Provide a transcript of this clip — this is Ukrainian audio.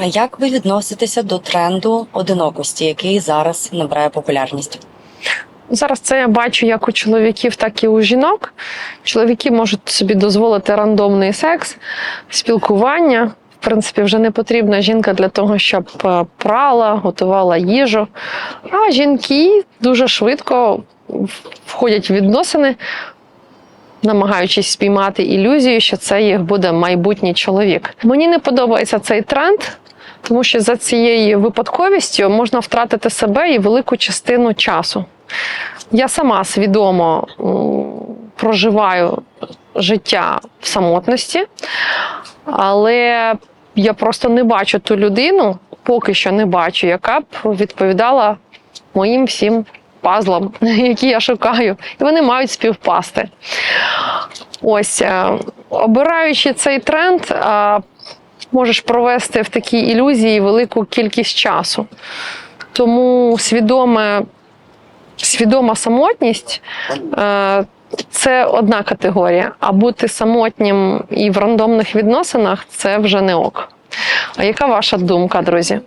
А як ви відноситеся до тренду одинокості, який зараз набирає популярність? Зараз це я бачу як у чоловіків, так і у жінок. Чоловіки можуть собі дозволити рандомний секс, спілкування. В принципі, вже не потрібна жінка для того, щоб е, прала, готувала їжу. А жінки дуже швидко входять в відносини, намагаючись спіймати ілюзію, що це їх буде майбутній чоловік. Мені не подобається цей тренд, тому що за цією випадковістю можна втратити себе і велику частину часу. Я сама свідомо проживаю життя в самотності, але я просто не бачу ту людину, поки що не бачу, яка б відповідала моїм всім пазлам, які я шукаю, і вони мають співпасти. Ось, е, обираючи цей тренд, можеш провести в такій ілюзії велику кількість часу. Тому свідоме свідома самотність е, це одна категорія, а бути самотнім і в рандомних відносинах це вже не ок. А яка ваша думка, друзі?